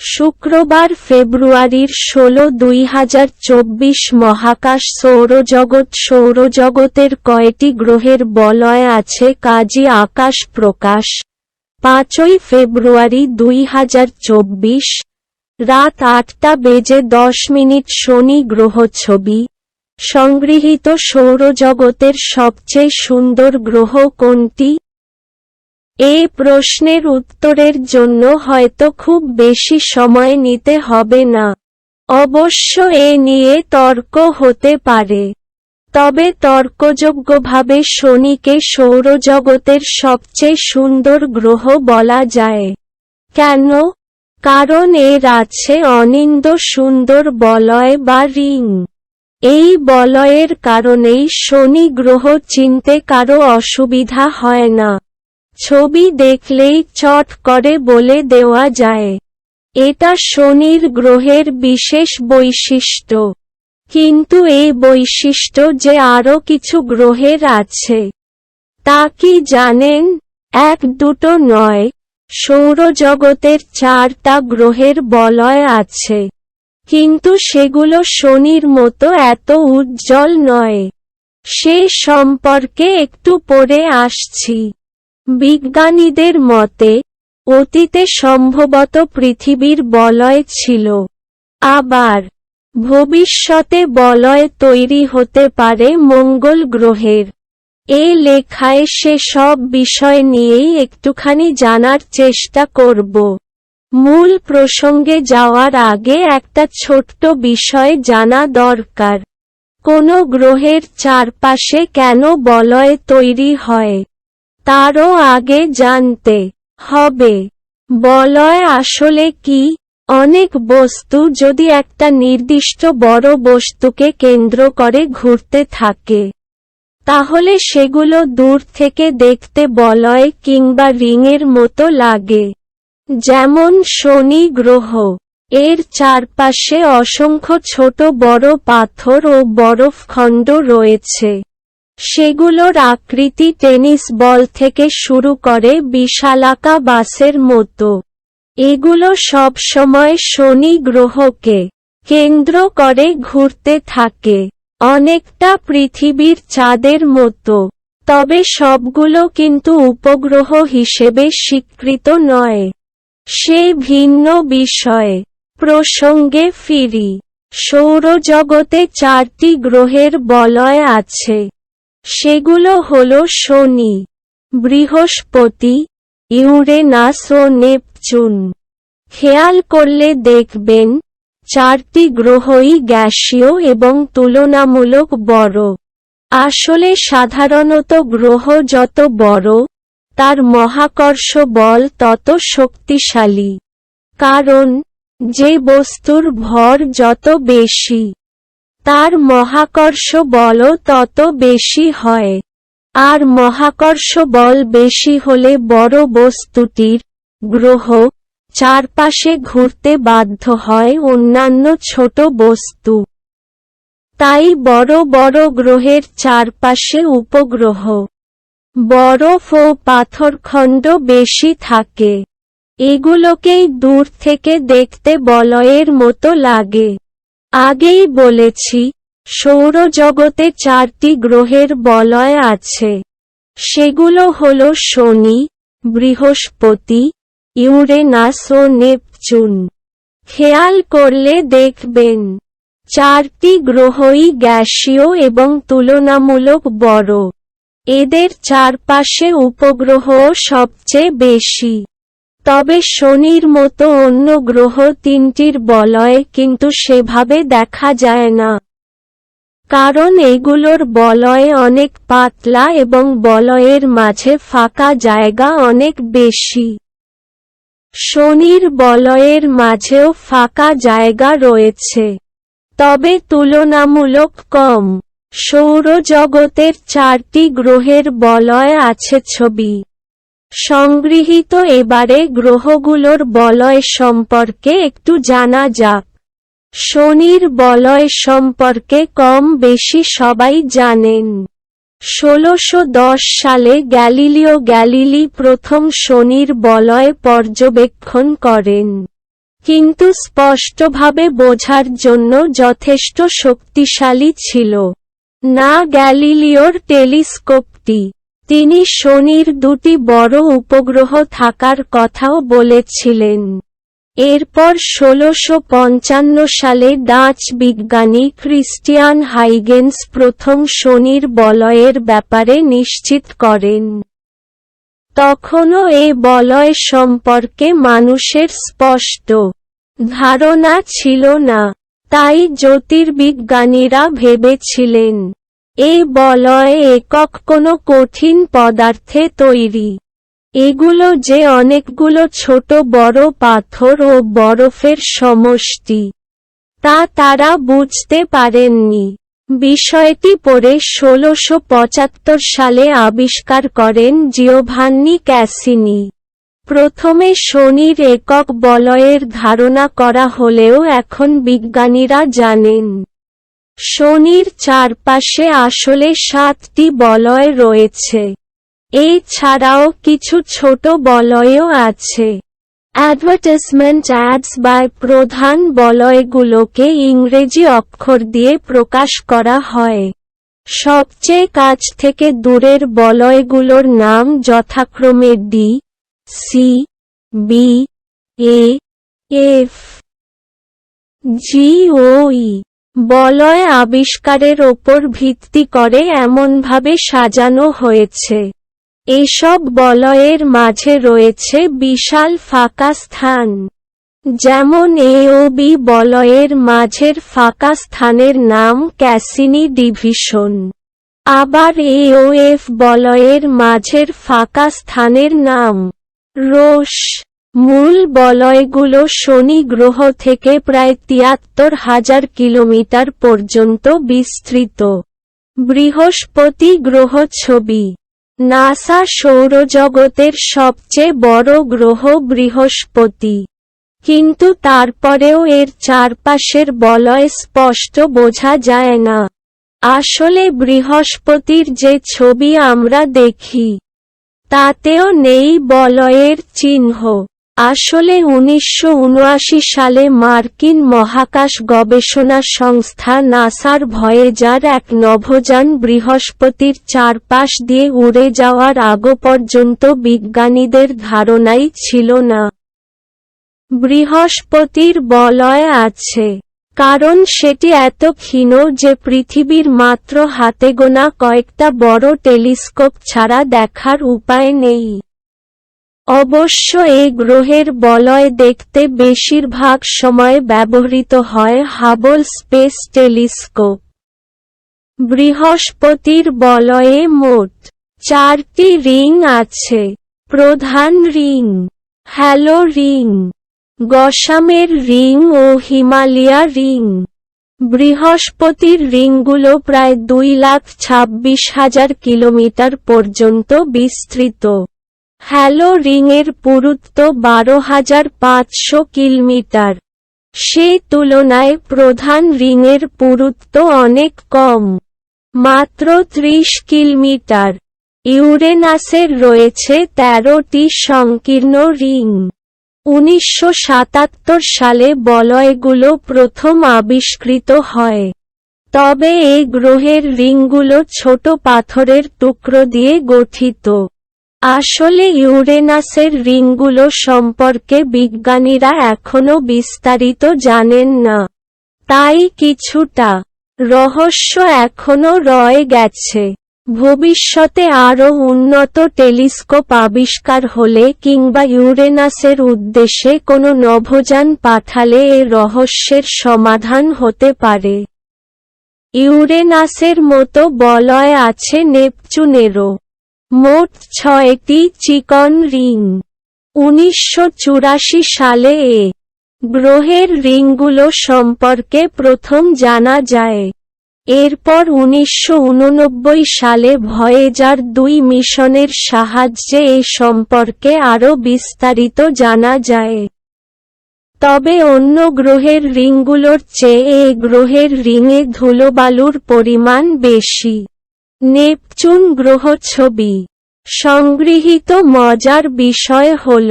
শুক্রবার ফেব্রুয়ারির ষোলো দুই হাজার চব্বিশ মহাকাশ সৌরজগৎ সৌরজগতের কয়টি গ্রহের বলয় আছে কাজী আকাশ প্রকাশ। পাঁচই ফেব্রুয়ারি দুই হাজার চব্বিশ, রাত আটটা বেজে দশ মিনিট শনি গ্রহ ছবি। সংগৃহীত সৌরজগতের সবচেয়ে সুন্দর গ্রহ কোনটি? এই প্রশ্নের উত্তরের জন্য হয়তো খুব বেশি সময় নিতে হবে না। অবশ্য এ নিয়ে তর্ক হতে পারে। তবে তর্কযোগ্যভাবে শনিকে সৌরজগতের সবচেয়ে সুন্দর গ্রহ বলা যায়। কেন? কারণ এর আছে অনিন্দ সুন্দর বলয় বা রিং। এই বলয়ের কারণেই শনি গ্রহ চিনতে কারও অসুবিধা হয় না। ছবি দেখলেই চট করে বলে দেওয়া যায়। এটা শনির গ্রহের বিশেষ বৈশিষ্ট্য। কিন্তু এই বৈশিষ্ট্য যে আরও কিছু গ্রহের আছে। তা কি জানেন? এক দুটো নয়। সৌরজগতের চারটা গ্রহের বলয় আছে। কিন্তু সেগুলো শনির মতো এত উজ্জ্বল নয়। সে সম্পর্কে একটু পরে আসছি। বিজ্ঞানীদের মতে, অতীতে সম্ভবত পৃথিবীর বলয় ছিল। আবার, ভবিষ্যতে বলয় তৈরি হতে পারে মঙ্গল গ্রহের। এ লেখায় সে সব বিষয় নিয়েই একটুখানি জানার চেষ্টা করব। মূল প্রসঙ্গে যাওয়ার আগে একটা ছোট্ট বিষয় জানা দরকার। কোন গ্রহের চারপাশে কেন বলয় তৈরি হয়? তারও আগে জানতে হবে। বলয় আসলে কি? অনেক বস্তু যদি একটা নির্দিষ্ট বড় বস্তুকে কেন্দ্র করে ঘুরতে থাকে, তাহলে সেগুলো দূর থেকে দেখতে বলয় কিংবা রিংয়ের মতো লাগে। যেমন শনি গ্রহ, এর চারপাশে অসংখ্য ছোট বড় পাথর ও বরফখণ্ড রয়েছে। সেগুলোর আকৃতি টেনিস বল থেকে শুরু করে বিশালাকা বাসের মতো এগুলো সব সময় শনি গ্রহকে কেন্দ্র করে ঘুরতে থাকে। অনেকটা পৃথিবীর চাঁদের মতো। তবে সবগুলো কিন্তু উপগ্রহ হিসেবে স্বীকৃত নয়। সে ভিন্ন বিষয়ে। প্রসঙ্গে ফিরি। সৌরজগতে চারটি গ্রহের বলয় আছে। সেগুলো হল শনি, বৃহস্পতি, ইউরেনাস ও নেপচুন। খেয়াল করলে দেখবেন, চারটি গ্রহই গ্যাসীয় এবং তুলনামূলক বড়। আসলে সাধারণত গ্রহ যত বড়, তার মহাকর্ষ বল তত শক্তিশালী। কারণ, যে বস্তুর ভর যত বেশি তার মহাকর্ষ বলও তত বেশি হয়। আর মহাকর্ষ বল বেশি হলে বড় বস্তুটির গ্রহ চারপাশে ঘুরতে বাধ্য হয় অন্যান্য ছোট বস্তু। তাই বড় বড় গ্রহের চারপাশে উপগ্রহ, বরফ ও পাথরখণ্ড বেশি থাকে। এগুলোকেই দূর থেকে দেখতে বলয়ের মতো লাগে। আগেই বলেছি, সৌরজগতে চারটি গ্রহের বলয় আছে। সেগুলো হল শনি, বৃহস্পতি, ইউরেনাস ও নেপচুন। খেয়াল করলে দেখবেন, চারটি গ্রহই গ্যাসীয় এবং তুলনামূলক বড়। এদের চারপাশে উপগ্রহও সবচেয়ে বেশি। তবে শনির মতো অন্য গ্রহ তিনটির বলয় কিন্তু সেভাবে দেখা যায় না। কারণ এগুলোর বলয় অনেক পাতলা এবং বলয়ের মাঝে ফাঁকা জায়গা অনেক বেশি। শনির বলয়ের মাঝেও ফাঁকা জায়গা রয়েছে। তবে তুলনামূলক কম। সৌরজগতের চারটি গ্রহের বলয় আছে ছবি। সংগৃহীত এবারে গ্রহগুলোর বলয় সম্পর্কে একটু জানা যাক। শনির বলয় সম্পর্কে কম বেশি সবাই জানেন। ষোলশো সালে গ্যালিলিও গ্যালিলি প্রথম শনির বলয় পর্যবেক্ষণ করেন। কিন্তু স্পষ্টভাবে বোঝার জন্য যথেষ্ট শক্তিশালী ছিল। না গ্যালিলিওর টেলিস্কোপটি তিনি শনির দুটি বড় উপগ্রহ থাকার কথাও বলেছিলেন। এরপর ষোলশো পঞ্চান্ন সালে ডাচ বিজ্ঞানী ক্রিস্টিয়ান হাইগেন্স প্রথম শনির বলয়ের ব্যাপারে নিশ্চিত করেন। তখনও এ বলয় সম্পর্কে মানুষের স্পষ্ট ধারণা ছিল না, তাই জ্যোতির্বিজ্ঞানীরা ভেবেছিলেন এ বলয় একক কোনো কঠিন পদার্থে তৈরি। এগুলো যে অনেকগুলো ছোট বড় পাথর ও বরফের সমষ্টি, তা তারা বুঝতে পারেননি। বিষয়টি পরে ষোলশো পঁচাত্তর সালে আবিষ্কার করেন জিওভান্নি ক্যাসিনি। প্রথমে শনির একক বলয়ের ধারণা করা হলেও এখন বিজ্ঞানীরা জানেন। শনির চারপাশে আসলে সাতটি বলয় রয়েছে। এই ছাড়াও কিছু ছোট বলয়ও আছে। অ্যাডভার্টাইজমেন্ট অ্যাডস বাই প্রধান বলয়গুলোকে ইংরেজি অক্ষর দিয়ে প্রকাশ করা হয়। সবচেয়ে কাছ থেকে দূরের বলয়গুলোর নাম যথাক্রমে D C B A F G O E বলয় আবিষ্কারের ওপর ভিত্তি করে এমনভাবে সাজানো হয়েছে। এসব বলয়ের মাঝে রয়েছে বিশাল ফাঁকা স্থান। যেমন এ ও বি বলয়ের মাঝের ফাঁকা স্থানের নাম ক্যাসিনি ডিভিশন। আবার এ ও এফ বলয়ের মাঝের ফাঁকা স্থানের নাম রোষ মূল বলয়গুলো শনি গ্রহ থেকে প্রায় তিয়াত্তর হাজার কিলোমিটার পর্যন্ত বিস্তৃত। বৃহস্পতি গ্রহ ছবি। নাসা সৌরজগতের সবচেয়ে বড় গ্রহ বৃহস্পতি। কিন্তু তারপরেও এর চারপাশের বলয় স্পষ্ট বোঝা যায় না। আসলে বৃহস্পতির যে ছবি আমরা দেখি, তাতেও নেই বলয়ের চিহ্ন। আসলে উনিশশো উনআশি সালে মার্কিন মহাকাশ গবেষণা সংস্থা নাসার ভয়েজার এক নভোযান বৃহস্পতির চারপাশ দিয়ে উড়ে যাওয়ার আগ পর্যন্ত বিজ্ঞানীদের ধারণাই ছিল না। বৃহস্পতির বলয় আছে, কারণ সেটি এত ক্ষীণ যে পৃথিবীর মাত্র হাতে গোনা কয়েকটা বড় টেলিস্কোপ ছাড়া দেখার উপায় নেই। অবশ্য এ গ্রহের বলয় দেখতে বেশিরভাগ সময় ব্যবহৃত হয় হাবল স্পেস টেলিস্কোপ। বৃহস্পতির বলয়ে মোট চারটি রিং আছে, প্রধান ring halo ring, gossamer ring ও হিমালয়া রিং। বৃহস্পতির রিংগুলো প্রায় দুই লাখ ছাব্বিশ হাজার কিলোমিটার পর্যন্ত বিস্তৃত। হ্যালো রিংয়ের পুরুত্ব বারো হাজার পাঁচশো কিলোমিটার। সে তুলনায় প্রধান রিংয়ের পুরুত্ব অনেক কম। মাত্র ত্রিশ কিলোমিটার। ইউরেনাসের রয়েছে তেরোটি সংকীর্ণ রিং। উনিশশো সাতাত্তর সালে বলয়গুলো প্রথম আবিষ্কৃত হয়। তবে এই গ্রহের রিংগুলো ছোট পাথরের টুকরো দিয়ে গঠিত। আসলে ইউরেনাসের রিংগুলো সম্পর্কে বিজ্ঞানীরা এখনও বিস্তারিত জানেন না। তাই কিছুটা রহস্য এখনও রয়ে গেছে। ভবিষ্যতে আরও উন্নত টেলিস্কোপ আবিষ্কার হলে কিংবা ইউরেনাসের উদ্দেশ্যে কোনো নভোযান পাঠালে এ রহস্যের সমাধান হতে পারে। ইউরেনাসের মতো বলয় আছে নেপচুনেরও। মোট ছয়টি চিকন রিং। উনিশশো চুরাশি সালে এ গ্রহের রিংগুলো সম্পর্কে প্রথম জানা যায়। এরপর উনিশশো উননব্বই সালে ভয়েজার দুই মিশনের সাহায্যে এ সম্পর্কে আরও বিস্তারিত জানা যায়। তবে অন্য গ্রহের রিংগুলোর চেয়ে এ গ্রহের রিংয়ে ধুলোবালুর পরিমাণ বেশি। নেপচুন গ্রহ ছবি। সংগৃহীত মজার বিষয় হল